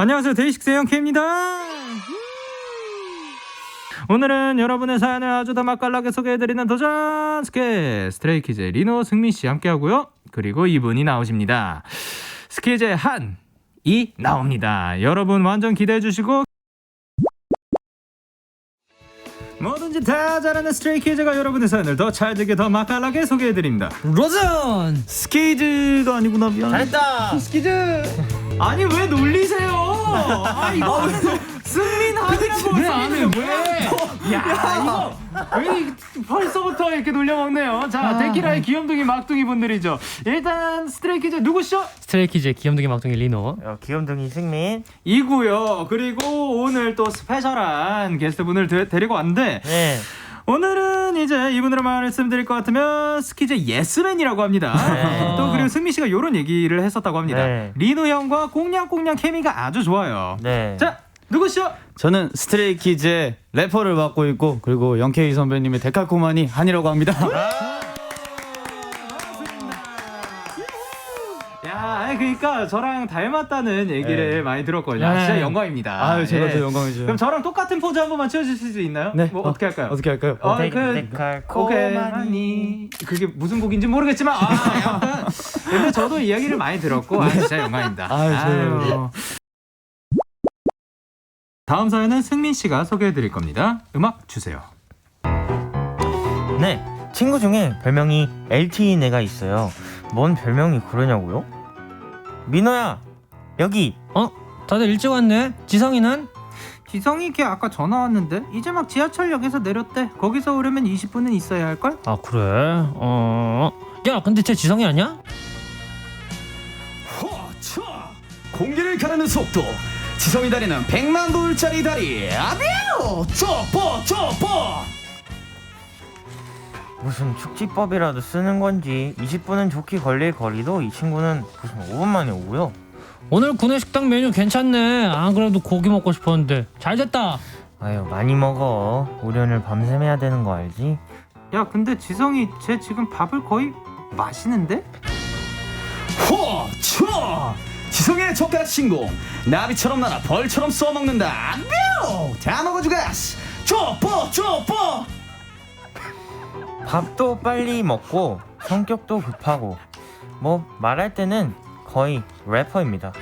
안녕하세요. 데이식스의 영케입니다. 오늘은 여러분의 사연을 아주 더 맛깔나게 소개해드리는 도전 스케 스트레이키즈 리노 승민씨 함께하고요. 그리고 이분이 나오십니다. 스키즈의 한 이 나옵니다. 여러분 완전 기대해주시고. 뭐든지 다 잘하는 스트레이키즈가 여러분의 사연을 더 찰지게 더 맛깔나게 소개해드립니다. 로전! 스케이즈가 아니구나. 미안 잘했다! 아니 왜 놀리세요? 아 이거 승민 하이라고 왜 안 해? 왜? 야 이거 왜 벌써부터 이렇게 놀려먹네요. 자 아. 데키라의 귀염둥이 막둥이 분들이죠. 일단 스트레이키즈 누구시죠? 스트레이키즈의 귀염둥이 막둥이 리노 어, 귀염둥이 승민. 이고요. 그리고 오늘 또 스페셜한 게스트 분을 데, 데리고 왔는데 네. 오늘은 이제 이분으로 말씀드릴 것 같으면 스키즈 예스맨이라고 합니다. 네. 또 그리고 승민 씨가 이런 얘기를 했었다고 합니다. 네. 리노 형과 꽁냥꽁냥 케미가 아주 좋아요. 네. 자 누구시죠? 저는 스트레이키즈의 래퍼를 맡고 있고 그리고 영케이 선배님의 데칼코마니 한이라고 합니다. 아니 그러니까 저랑 닮았다는 얘기를 네. 많이 들었거든요. 아, 네. 진짜 영광입니다. 아유 제가 예. 더 영광이죠. 그럼 저랑 똑같은 포즈 한 번만 취해주실 수 있나요? 네. 뭐 어 떻게 할까요? 어떻게 할까요? 어, 데- 그 오케이. 하니 그게 무슨 곡인지 모르겠지만 아 약간 근데 저도 이야기를 많이 들었고 아 진짜 영광입니다. 아유, 저요. 아유. 다음 사연은 승민 씨가 소개해 드릴 겁니다. 음악 주세요. 네. 친구 중에 별명이 LTE인 애가 있어요. 뭔 별명이 그러냐고요? 민호야. 여기. 어? 다들 일찍 왔네 지성이는? 지성이 걔 아까 전화 왔는데 이제 막 지하철역에서 내렸대. 거기서 오려면 20분은 있어야 할 걸? 아 그래? 어... 야 근데 쟤 지성이 아니야? 허차 공기를 가르는 속도 지성이 다리는 100만 불짜리 다리 아비오 쪼뽀 쪼뽀 무슨 축지법이라도 쓰는 건지 20분은 좋게 걸릴 거리도 이 친구는 무슨 5분 만에 오고요. 오늘 구내식당 메뉴 괜찮네. 안 그래도 고기 먹고 싶었는데. 잘 됐다. 아유 많이 먹어. 오련을 밤샘 해야 되는 거 알지? 야 근데 지성이 쟤 지금 밥을 거의 마시는데? 허차 지성의 젓가락 신공. 나비처럼 날아 벌처럼 쏘먹는다. 아비오 다 먹어주겠어 쪼뽀 쪼뽀 밥도 빨리 먹고 성격도 급하고. 뭐 말할 때는 거의 래퍼입니다.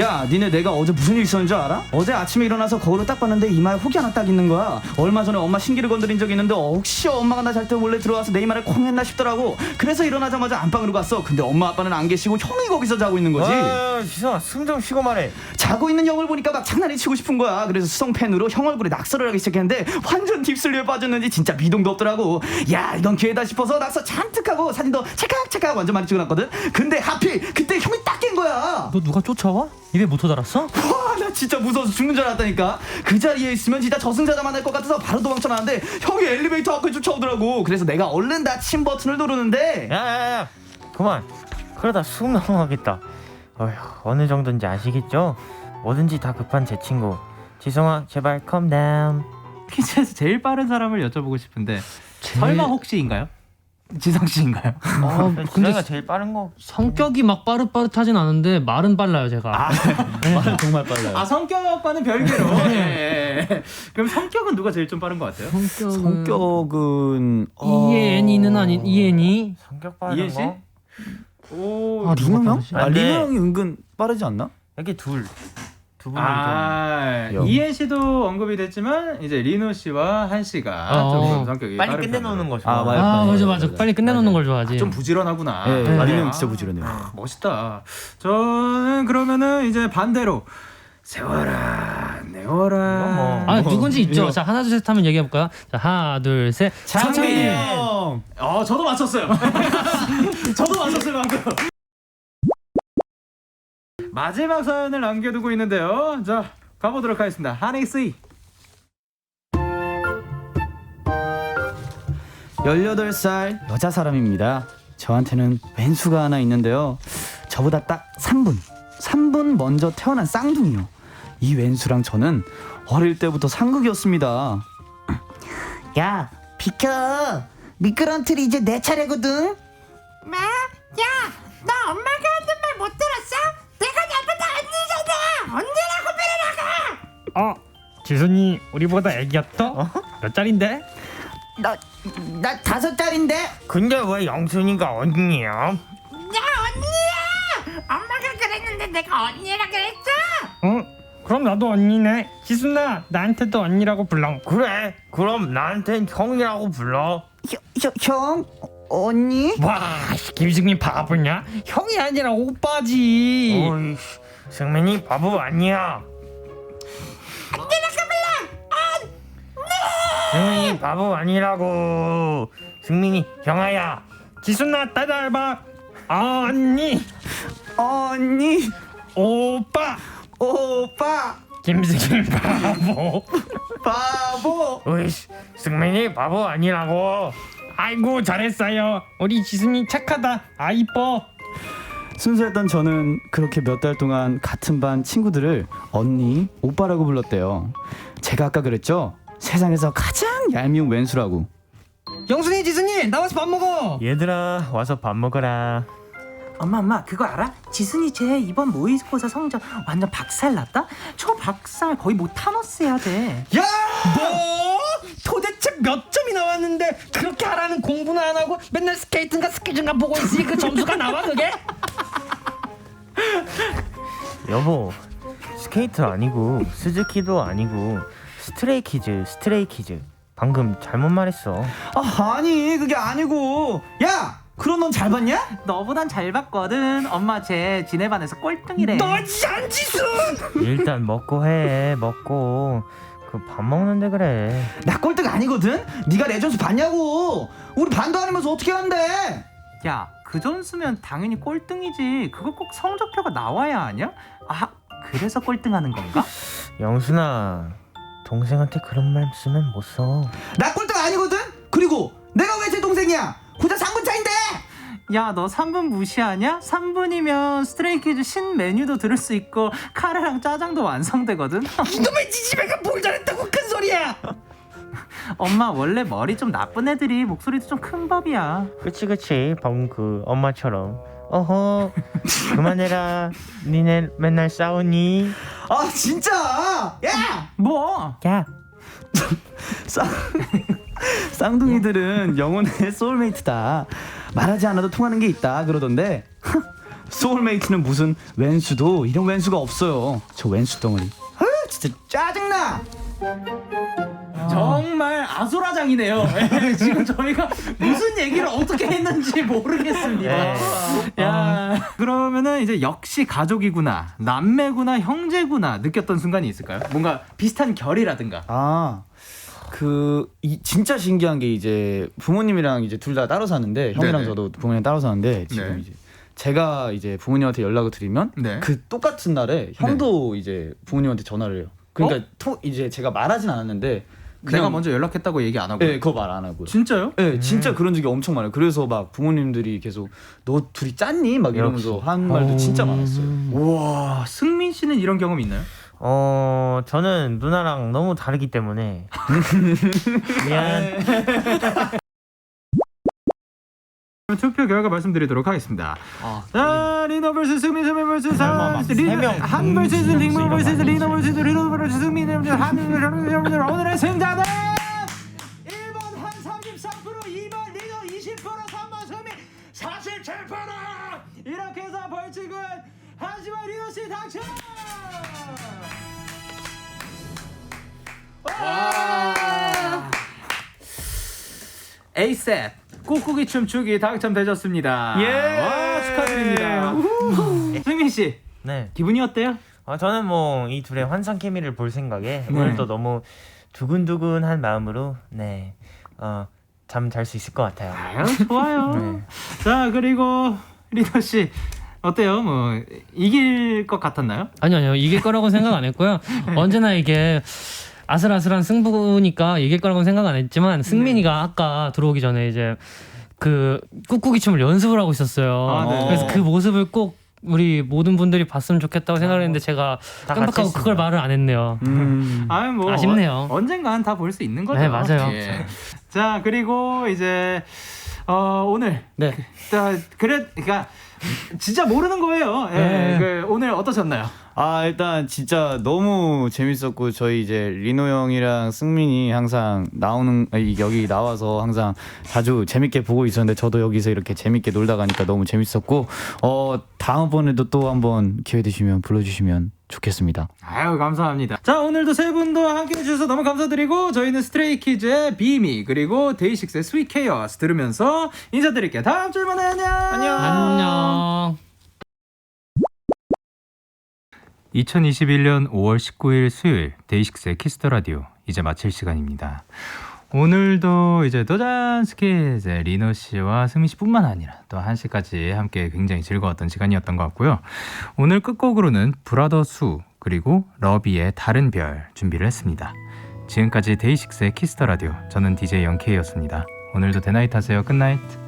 야 니네 내가 어제 무슨 일 있었는지 알아? 어제 아침에 일어나서 거울을 딱 봤는데 이마에 혹이 하나 딱 있는 거야. 얼마 전에 엄마 신기를 건드린 적이 있는데 어, 혹시 엄마가 나 잘 때 몰래 들어와서 내 이마를 콩 했나 싶더라고. 그래서 일어나자마자 안방으로 갔어. 근데 엄마 아빠는 안 계시고 형이 거기서 자고 있는 거지 아, 지성아 숨 좀 쉬고 말해. 자고 있는 형을 보니까 막 장난이 치고 싶은 거야 그래서 수성 펜으로 형 얼굴에 낙서를 하기 시작했는데 완전 딥슬리에 빠졌는지 진짜 미동도 없더라고 야 이건 기회다 싶어서 낙서 잔뜩 하고 사진도 찰칵찰칵 완전 많이 찍어놨거든 근데 하필 그때 형이 딱 깬 거야 너 누가 쫓아와? 입에 모터 달았어? 와, 나 진짜 무서워서 죽는 줄 알았다니까. 그 자리에 있으면 진짜 저승사자 만날 것 같아서 바로 도망쳐 나왔는데 형이 엘리베이터 앞에 쫓아오더라고. 그래서 내가 얼른 닫힌 버튼을 누르는데 야야야 그만 그러다 숨 넘어가겠다 어휴 어느 정도인지 아시겠죠? 뭐든지 다 급한 제 친구 지성아 제발 컴 다운 퀴즈에서 제일 빠른 사람을 여쭤보고 싶은데 제일- 설마 혹시인가요? 지성 씨인가요? 아 근데 근데가 제일 빠른 거 성격이 막 빠릇빠릇하진 않은데 말은 빨라요 제가 말은 정말 빨라요. 아 성격과는 별개로. 예, 예. 그럼 성격은 누가 제일 좀 빠른 것 같아요? 성격은 성격은 어... 이엔이는 아닌 이엔이 성격 빠른 이해 씨? 거 오. 아, 리노 형? 빠르지? 아, 안 돼. 리노 형이 은근 빠르지 않나? 여기 둘두 분이 아, 영. 이해 씨도 언급이 됐지만 이제 리노 씨와 한 씨가 어. 조금 성격이 좀 빨리 빠른 끝내놓는 편으로. 거 좋아 아, 맞아. 아 맞아 맞아 맞아. 빨리 끝내놓는 걸 좋아하지 좀 부지런하구나. 예, 네. 리노 형 진짜 부지런해요. 아, 멋있다. 저는 그러면은 이제 반대로 세워라 내워라. 뭐. 아 누군지 있죠 이거. 자 하나 둘 셋 하면 얘기해 볼까요 자 하나 둘 셋 장민이 형. 어, 저도 맞췄어요. 저도 맞췄어요, 방금. 마지막 사연을 남겨두고 있는데요. 자, 가보도록 하겠습니다. 한이 씨. 18살 여자 사람입니다. 저한테는 왼수가 하나 있는데요. 저보다 딱 3분, 3분 먼저 태어난 쌍둥이요. 이 왼수랑 저는 어릴 때부터 상극이었습니다. 야, 비켜. 미끄럼 틀이 이제 내 차례거든. 뭐? 야, 너 엄마가 하는 말 못 들었어? 내가 나보다 언니잖아. 어 지순이 우리보다 애기였어? 몇 살인데? 나, 나 다섯 달인데? 근데 왜 영순이가 언니야? 어? 그럼 나도 언니네. 지순아 나한테도 언니라고 불러. 그래. 그럼 나한텐 형이라고 불러. 형, 형, 형? 언니? 와 김승민 바보냐? 형이 아니라 오빠지. 어이 승민이 바보 아니야. 승민이 바보 아니라고. 승민이 형아야. 지순아 따라해봐. 언니. 언니. 오빠 오빠. 김승민 바보. 바보. 으이씨 승민이 바보 아니라고. 아이고 잘했어요. 우리 지순이 착하다. 아 이뻐. 순수했던 저는 그렇게 몇 달 동안 같은 반 친구들을 언니, 오빠라고 불렀대요. 제가 아까 그랬죠? 세상에서 가장 얄미운 왼수라고. 영순이 지순이 나와서 밥 먹어. 얘들아 와서 밥 먹어라 엄마 엄마 그거 알아? 지순이 쟤 이번 모의고사 성적 완전 박살 났다? 초 박살 거의 못 타노스야 돼. 야! 뭐? 도대체 몇 점이 나왔는데 그렇게 하라는 공부는 안 하고 맨날 스케이트인가 스키즈인가 보고 있으니 그 점수가 나와 그게? 여보 스케이트 아니고 스즈키도 아니고 스트레이키즈 스트레이키즈 방금 잘못 말했어 아, 아니, 그게 아니고. 야! 그럼 넌 잘 봤냐? 너보단 잘 봤거든. 엄마 쟤 지네 반에서 꼴등이래. 너 잔지순! 일단 먹고 해 먹고 그 밥 먹는데 그래 나 꼴등 아니거든? 네가 레전스 봤냐고! 우리 반도 아니면서 어떻게 한대? 야, 그 점수면 당연히 꼴등이지. 그거 꼭 성적표가 나와야 하냐? 아, 그래서 꼴등하는 건가? 영순아 동생한테 그런 말 쓰면 못써 나 꼴등 아니거든? 그리고 내가 왜 제 동생이야? 고작 3분 차인데! 야, 너 3분 무시하냐? 3분이면 스트레이키즈 신 메뉴도 들을 수 있고 카레랑 짜장도 완성되거든. 이놈의 지지배가 뭘 잘했다고 큰 소리야! 엄마 원래 머리 좀 나쁜 애들이 목소리도 좀 큰 법이야. 그치 그치 방금 그 엄마처럼 어허 그만해라 니네 맨날 싸우니 아, 진짜! 야! 뭐? 야 쌍... 쌍둥이들은 영혼의 소울메이트다. 말하지 않아도 통하는 게 있다 그러던데 소울메이트는 무슨 왼수도 이런 왼수가 없어요. 저 왼수 덩어리. 아, 진짜 짜증나. 정말 아수라장이네요. 지금 저희가 무슨 얘기를 어떻게 했는지 모르겠습니다. 네. 야, 그러면은 이제 역시 가족이구나, 남매구나, 형제구나 느꼈던 순간이 있을까요? 뭔가 비슷한 결이라든가. 아. 그 이, 진짜 신기한 게 이제 부모님이랑 이제 둘 다 따로 사는데 형이랑 네네. 저도 부모님 따로 사는데 지금 네. 이제 제가 이제 부모님한테 연락을 드리면 네. 그 똑같은 날에 형도 이제 부모님한테 전화를 해요. 그러니까 토, 이제 제가 말하진 않았는데 내가 그냥 먼저 연락했다고 얘기 안 하고. 네, 그거 말 안 하고요. 진짜요? 네, 진짜 그런 적이 엄청 많아요. 그래서 막 부모님들이 계속 너 둘이 짰니? 막 이러면서. 한 말도 진짜 많았어요. 와, 승민 씨는 이런 경험 있나요? 어 저는 누나랑 너무 다르기 때문에 미안 투표 결과 말씀드리도록 하겠습니다. 아, 자, 리노 vs 승민, 승민 vs 사, 세 리노, 명한 vs 리노 vs 리노 vs 리노 vs 승민 vs 한 vs 오늘의 승자는 1번 한 33%, 2번 리노 20%, 3번 승민 47%. 이렇게 해서 벌칙은 하지만 리노 씨 당첨. 와. A셋 꾹꾹이 춤추기 당첨되셨습니다. 예. 와 축하드립니다. 우후. 승민 씨 네 기분이 어때요? 어, 저는 뭐 이 둘의 환상 케미를 볼 생각에 오늘도 너무 두근두근한 마음으로 네 어 잠 잘 수 있을 것 같아요 아유 좋아요. 네. 자 그리고 리더 씨 어때요? 뭐 이길 것 같았나요? 아니요 아니요 이길 거라고 생각 안 했고요 언제나 이게 아슬아슬한 승부니까 이길 거라고 생각 안 했지만 승민이가 아까 들어오기 전에 이제 그 꾹꾹이 춤을 연습을 하고 있었어요 아, 네. 그래서 그 모습을 꼭 우리 모든 분들이 봤으면 좋겠다고 생각을 했는데 제가 다 깜빡하고 그걸 했습니다. 말을 안 했네요 음. 아유 뭐 아쉽네요. 어, 언젠간 다 볼 수 있는 거죠. 네, 맞아요. 예. 자 그리고 이제 어 오늘 네. 자 그래 그러니까 진짜 모르는 거예요. 예, 네. 그 오늘 어떠셨나요? 아 일단 진짜 너무 재밌었고 저희 이제 리노 형이랑 승민이 항상 나오는 아니, 여기 나와서 항상 자주 재밌게 보고 있었는데 저도 여기서 이렇게 재밌게 놀다 가니까 너무 재밌었고 어 다음번에도 또 한번 기회 되시면 불러주시면 좋겠습니다. 아유 감사합니다. 자 오늘도 세 분도 함께해 주셔서 너무 감사드리고 저희는 스트레이키즈의 비미 그리고 데이식스의 스윗 케어스 들으면서 인사드릴게요. 다음 주에 만나요. 안녕. 안녕. 2021년 5월 19일 수요일 데이식스의 키스터 라디오 이제 마칠 시간입니다. 오늘도 이제 도전 스키즈의 리노 씨와 승민 씨뿐만 아니라 또한 시까지 함께 굉장히 즐거웠던 시간이었던 것 같고요. 오늘 끝곡으로는 브라더 수 그리고 러비의 다른 별 준비를 했습니다. 지금까지 데이식스의 키스터 라디오 저는 DJ 영케이였습니다. 오늘도 대나잇 하세요. 끝나잇.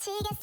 미치겠어.